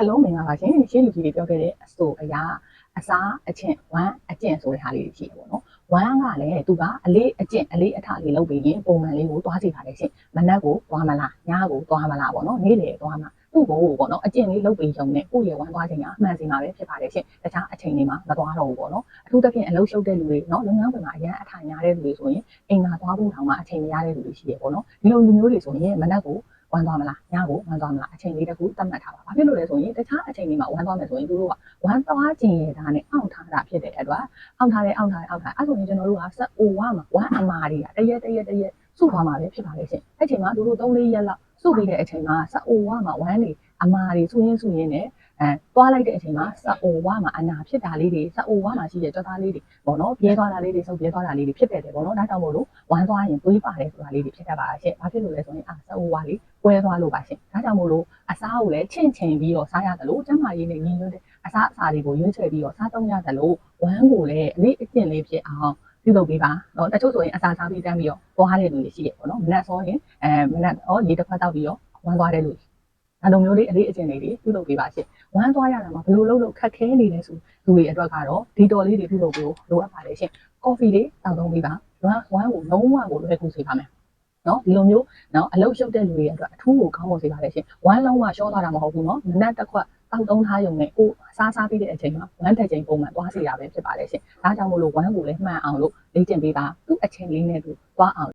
အလုံးမင်္ဂလာပါရှင်ရှေ့လူကြီးတွေပြောခဲ့တဲ့အဆိုအရာအစားအချင်းဝမ်းအကျင့်ဆိုတဲ့ဟာလေးတွေရှိတယ်ပေါ့နော်ဝမ်းကလည်းသူကအလေးအကျင့်အလေးအထလေးလုပ်ပြီးရင်ပုံမှန်လေးကိုသွားစီပါတယ်ရှင်မနက်ကိုသွားမလားညကိုသွားမလားပေါ့နော်နေ့လေသွားမှာသူ့ဘိုးကိုပေါ့နော်အကျင့်လေးလုပ်ပြီးရုံနဲ့ကိုယ့်ရဲ့ဝမ်းသွားခြင်းကအမှန်စင်ပါပဲဖြစ်ပါတယ်ရှင်တခြားအချိန်တွေမှာမသွားတော့ဘူးပေါ့နော်အထူးသဖြင့်အလုပ်ရှုပ်တဲ့လူတွေနော်လုပ်ငန်းခွင်မှာအရန်အထိုင်များတဲ့လူတွေဆိုရင်အိမ်သာသွားဖို့တောင်မှအချိန်မရတဲ့လူတွေရှိရပေါ့နော်ဒီလိုလူမျိုးတွေဆိုရင်မနက်ကို ဝမ်းသွားမလားညကိုဝမ်းသွားမလားအချိန်လေးတစ်ခုသတ်မှတ်ထားပါဘာဖြစ်လို့လဲဆိုရင်တခြားအချိန်တွေမှာဝမ်းသွားမယ်ဆိုရင်သူတို့ကဝမ်းသွားခြင်းရတာနဲ့အောင့်ထားတာဖြစ်တဲ့အတွက်အောင့်ထားတယ်အောင့်ထားတယ်အောင့်ထားတယ်အဲ့ဆိုရင်ကျွန်တော်တို့ကစက်အိုဝါမှာဝမ်းအမာတွေကတရက်တရက်တရက်စုသွားမှာပဲဖြစ်ပါလေရှင်အဲ့ချိန်မှာသူတို့3-4ရက်လောက်စုပြီးတဲ့အချိန်မှာစက်အိုဝါမှာဝမ်းတွေအမာတွေစုရင်းစုရင်းနဲ့ အဲသွားလိုက်တဲ့အချိန်မှာစက်အိုဝါမှာအနာဖြစ်တာလေးတွေစက်အိုဝါမှာရှိတဲ့ကြွသားလေးတွေပေါ့နော်ပြဲသွားတာလေးတွေဆုပ်ပြဲသွားတာလေးတွေဖြစ်တဲ့တယ်ပေါ့နော်ဒါကြောင့်မို့လို့ဝမ်းသွားရင်သွေးပါတယ်ဆိုတာလေးတွေဖြစ်တတ်ပါရှင်ဘာဖြစ်လို့လဲဆိုရင်အာစက်အိုဝါလေးကွဲသွားလို့ပါရှင်ဒါကြောင့်မို့လို့အစားကိုလည်းချင့်ချိန်ပြီးတော့စားရတယ်လို့ကျန်းမာရေးနဲ့ညီညွတ်တဲ့အစားအစာတွေကိုရွေးချယ်ပြီးတော့စားသုံးရတယ်လို့ဝမ်းကိုလည်းအလေးအကျင့်လေးဖြစ်အောင်ပြုလုပ်ပေးပါเนาะတချို့ဆိုရင်အစာစားပြီးတမ်းပြီးတော့သွားတဲ့လူတွေရှိရပေါ့နော်မနက်စောရင်အဲမနက်ဩရေတစ်ခွက်တောက်ပြီးတော့ဝမ်းသွားတဲ့လူတွေ ဒါလိုမျိုးလေးအလေးအကျင့်လေးတွေပြုလုပ်ပေးပါရှင်ဝမ်းသွားရတာမှာဘယ်လိုလုပ်လို့ခက်ခဲနေလဲဆိုလူတွေအတွက်ကတော့ဒီတော်လေးတွေပြုလုပ်ဖို့လိုအပ်ပါတယ်ရှင်ကော်ဖီလေးတောက်သုံးပေးပါဝမ်းဝမ်းကိုလုံးဝကိုလွယ်ကူစေပါမယ်နော်ဒီလိုမျိုးနော်အလုတ်ရှုပ်တဲ့လူတွေအတွက်အထူးကိုကောင်းဖို့စေပါလေရှင်ဝမ်းလုံးဝရှော့သွားတာမဟုတ်ဘူးနော်မနက်တစ်ခွက်တောက်သုံးထားရုံနဲ့ကိုစားစားပြီးတဲ့အချိန်မှာဝမ်းတက်ချိန်ပုံမှန်သွားစီတာပဲဖြစ်ပါလေရှင်ဒါကြောင့်မို့လို့ဝမ်းကိုလည်းမှန်အောင်လို့လေ့ကျင့်ပေးပါသူ့အချိန်လေးနဲ့သူသွားအောင်